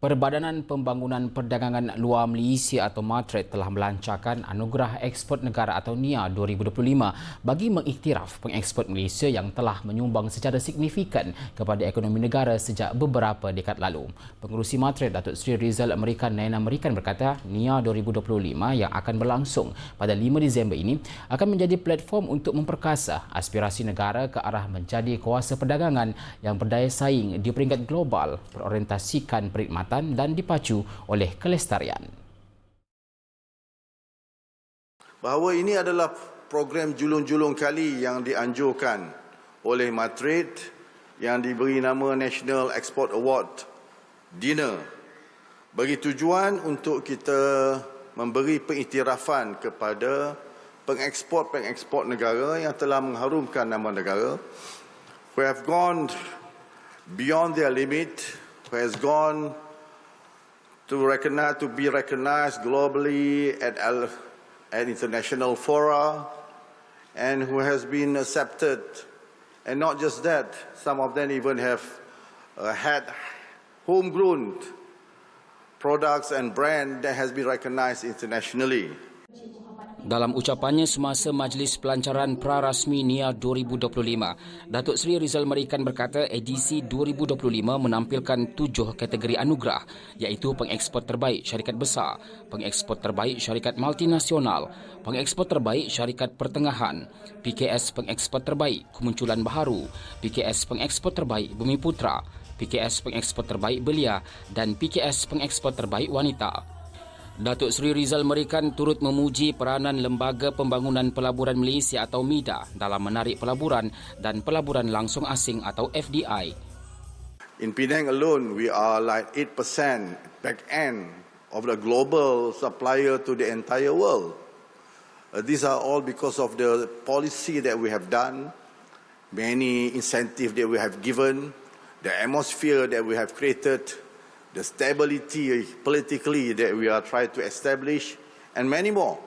Perbadanan Pembangunan Perdagangan Luar Malaysia atau MATRED telah melancarkan Anugerah Ekspor Negara atau NIA 2025 bagi mengiktiraf pengeksport Malaysia yang telah menyumbang secara signifikan kepada ekonomi negara sejak beberapa dekad lalu. Pengurusi MATRED Datuk Seri Rizal Amerikan Naina Amerikan berkata NIA 2025 yang akan berlangsung pada 5 Disember ini akan menjadi platform untuk memperkasa aspirasi negara ke arah menjadi kuasa perdagangan yang berdaya saing di peringkat global berorientasikan perkhidmatan kesihatan dan dipacu oleh kelestarian. Bahawa ini adalah program julung-julung kali yang dianjurkan oleh Madrid yang diberi nama National Export Award Dinner bagi tujuan untuk kita memberi pengiktirafan kepada pengeksport-pengeksport negara yang telah mengharumkan nama negara who have gone beyond their limit, who has gone to recognize to be recognized globally at, at international fora and who has been accepted. And not just that some of them even have uh, had homegrown products and brand that has been recognized internationally Dalam ucapannya semasa majlis pelancaran prarasmi NIA 2025, Datuk Seri Rizal Merikan berkata edisi 2025 menampilkan tujuh kategori anugerah iaitu pengeksport terbaik syarikat besar, pengeksport terbaik syarikat multinasional, pengeksport terbaik syarikat pertengahan, PKS pengeksport terbaik kemunculan baharu, PKS pengeksport terbaik Bumi Putra, PKS pengeksport terbaik belia dan PKS pengeksport terbaik wanita. Datuk Seri Rizal Merikan turut memuji peranan Lembaga Pembangunan Pelaburan Malaysia atau MIDA dalam menarik pelaburan dan pelaburan langsung asing atau FDI. In Penang alone, we are like 8% back end of the global supplier to the entire world. Uh, these are all because of the policy that we have done, many incentives that we have given, the atmosphere that we have created, the stability politically that we are trying to establish, and many more.